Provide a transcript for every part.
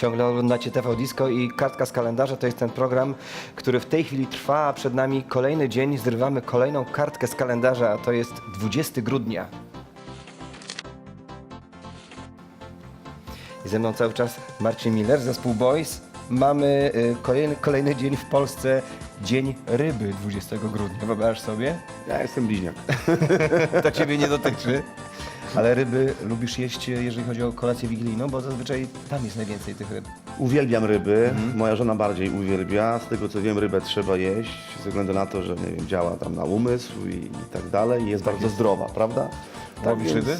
Ciągle oglądacie TV Disco i kartka z kalendarza to jest ten program, który w tej chwili trwa, a przed nami kolejny dzień. Zrywamy kolejną kartkę z kalendarza, a to jest 20 grudnia. I ze mną cały czas Marcin Miller, zespół Boys. Mamy y, kolejny, kolejny dzień w Polsce, Dzień Ryby 20 grudnia. Wyobraź sobie? Ja jestem bliźniak. To ciebie nie dotyczy. Ale ryby lubisz jeść, jeżeli chodzi o kolację wigilijną, bo zazwyczaj tam jest najwięcej tych ryb. Uwielbiam ryby. Mhm. Moja żona bardziej uwielbia. Z tego co wiem, rybę trzeba jeść, ze względu na to, że nie wiem, działa tam na umysł i, i tak dalej. I jest bardzo zdrowa, prawda? Łowisz ryby?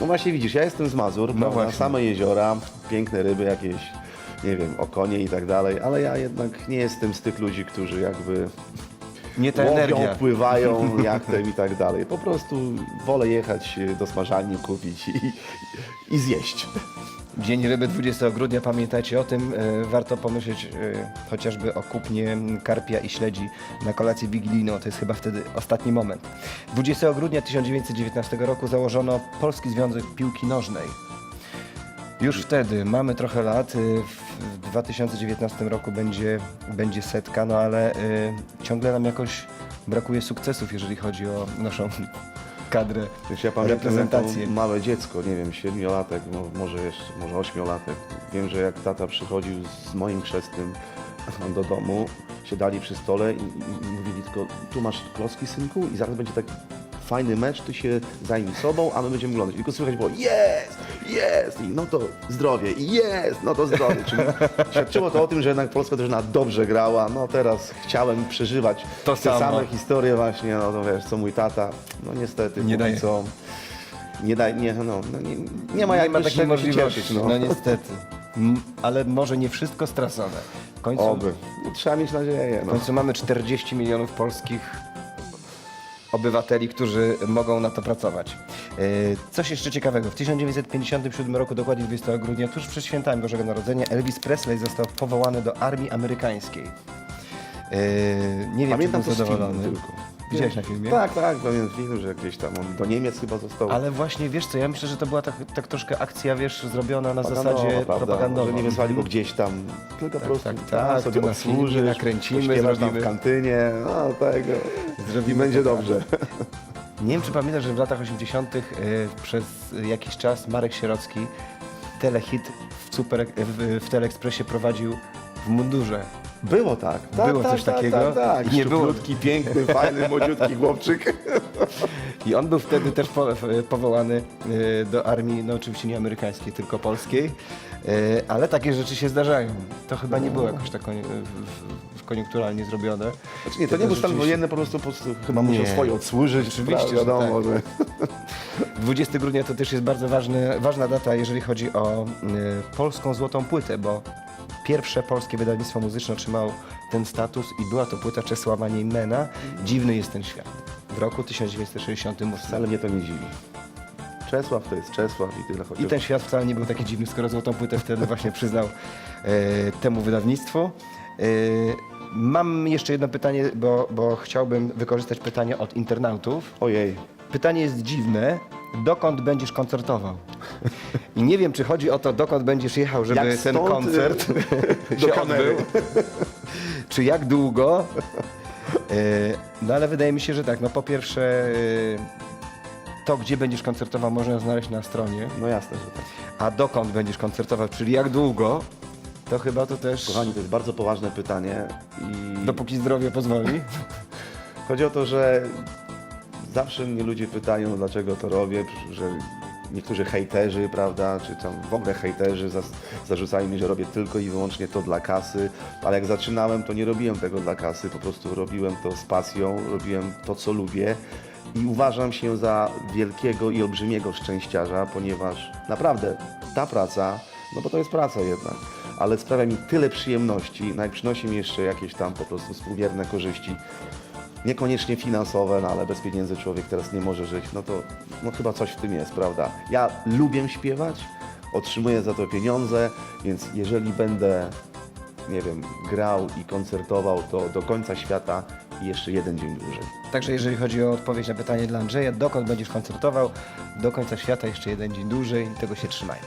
No właśnie widzisz, ja jestem z Mazur, No prawda? właśnie. same jeziora, piękne ryby jakieś, nie wiem, okonie i tak dalej, ale ja jednak nie jestem z tych ludzi, którzy jakby Nie ta łowią, energia. pływają jachtem i tak dalej. Po prostu wolę jechać do smażalni, kupić i, i zjeść. Dzień ryby 20 grudnia, pamiętajcie o tym. E, Warto pomyśleć e, chociażby o kupnie karpia i śledzi na kolację wigilijną. To jest chyba wtedy ostatni moment. 20 grudnia 1919 roku założono Polski Związek Piłki Nożnej. Już wtedy, mamy trochę lat, y, w 2019 roku będzie, będzie setka, no ale y, ciągle nam jakoś brakuje sukcesów, jeżeli chodzi o naszą kadrę, Wiesz, ja pamiętam reprezentację. jako małe dziecko, nie wiem, siedmiolatek, może jeszcze, może ośmiolatek. Wiem, że jak tata przychodził z moim chrzestnym do domu, siadali przy stole i, i, i mówili tylko, tu masz klocki, synku, i zaraz będzie taki fajny mecz, ty się zajmij sobą, a my będziemy oglądać. I tylko słychać było, jest, jest, i no to zdrowie, i jest, no to zdrowie. Czyli świadczyło to o tym, że jednak polska drużyna dobrze grała. No teraz chciałem przeżywać To te samo. same historie właśnie, no to wiesz, co mój tata, no niestety, Nie daje. co, nie daj, nie, no, no, nie, nie ma jak takiej czego się możliwości. cieszyć, no. niestety. M, Ale może nie wszystko stracone. W końcu, Oby. No, trzeba mieć nadzieję, w no. końcu mamy 40 milionów polskich obywateli, którzy mogą na to pracować. E, Coś jeszcze ciekawego. W 1957 roku, dokładnie 20 grudnia, tuż przed świętami Bożego Narodzenia, Elvis Presley został powołany do armii amerykańskiej. E, Nie wiem, Pamiętam czy był zadowolony. tylko. Widziałeś na filmie? Tak, tak, pamiętam film, że gdzieś tam on do Niemiec chyba został. Ale właśnie, wiesz co, ja myślę, że to była tak, tak troszkę akcja, wiesz, zrobiona na propagandowa, zasadzie prawda? propagandowej. Że nie wysłali go gdzieś tam, tylko po prostu tak, tak, tak, sobie to na filmie odsłużysz, nakręcimy, pośpiewasz tam zrobimy. w kantynie, no tego. Zrobimy I będzie to dobrze. Nie wiem, czy pamiętasz, że w latach 80. y, przez jakiś czas Marek Sierocki telehit w, super, w, w Teleekspresie prowadził w mundurze. Było tak. tak Było tak, coś tak, takiego? Tak, tak. I nie było. Piękny, fajny, młodziutki chłopczyk. I on był wtedy też powołany y, do armii, no oczywiście nie amerykańskiej, tylko polskiej. Y, Ale takie rzeczy się zdarzają. To chyba nie było jakoś tak koniunkturalnie zrobione. Znaczy, nie, to nie był stan wojenny, po prostu, po prostu chyba musiał swoje odsłużyć. Oczywiście, prawda, że wiadomo, tak. że... 20 grudnia to też jest bardzo ważny, ważna data, jeżeli chodzi o y, polską złotą płytę, bo pierwsze polskie wydawnictwo muzyczne otrzymało ten status i była to płyta Czesława Niemena. Dziwny jest ten świat. W roku 1968. Wcale mnie to nie dziwi. Czesław to jest Czesław i tyle I chociaż. ten świat wcale nie był taki dziwny, skoro złotą płytę wtedy właśnie przyznał e, temu wydawnictwu. E, mam jeszcze jedno pytanie, bo, bo chciałbym wykorzystać pytanie od internautów. Ojej. Pytanie jest dziwne. Dokąd będziesz koncertował? I nie wiem, czy chodzi o to, dokąd będziesz jechał, żeby Jak ten stąd, koncert do się kamery. odbył. czy jak długo? E, No ale wydaje mi się, że tak. No po pierwsze, e, to gdzie będziesz koncertował można znaleźć na stronie, No jasne, że tak. a dokąd będziesz koncertował, czyli jak długo, to chyba to też Kochani, to jest bardzo poważne pytanie i dopóki zdrowie pozwoli. chodzi o to, że zawsze mnie ludzie pytają, dlaczego to robię, że niektórzy hejterzy, prawda, czy tam w ogóle hejterzy zarzucają mi, że robię tylko i wyłącznie to dla kasy, ale jak zaczynałem, to nie robiłem tego dla kasy, po prostu robiłem to z pasją, robiłem to, co lubię i uważam się za wielkiego i olbrzymiego szczęściarza, ponieważ naprawdę ta praca, no bo to jest praca jednak, ale sprawia mi tyle przyjemności, no i przynosi mi jeszcze jakieś tam po prostu współmierne korzyści, niekoniecznie finansowe, no ale bez pieniędzy człowiek teraz nie może żyć, no to no chyba coś w tym jest, prawda? Ja lubię śpiewać, otrzymuję za to pieniądze, więc jeżeli będę, nie wiem, grał i koncertował, to do końca świata i jeszcze jeden dzień dłużej. Także jeżeli chodzi o odpowiedź na pytanie dla Andrzeja, dokąd będziesz koncertował, do końca świata jeszcze jeden dzień dłużej, tego się trzymajmy.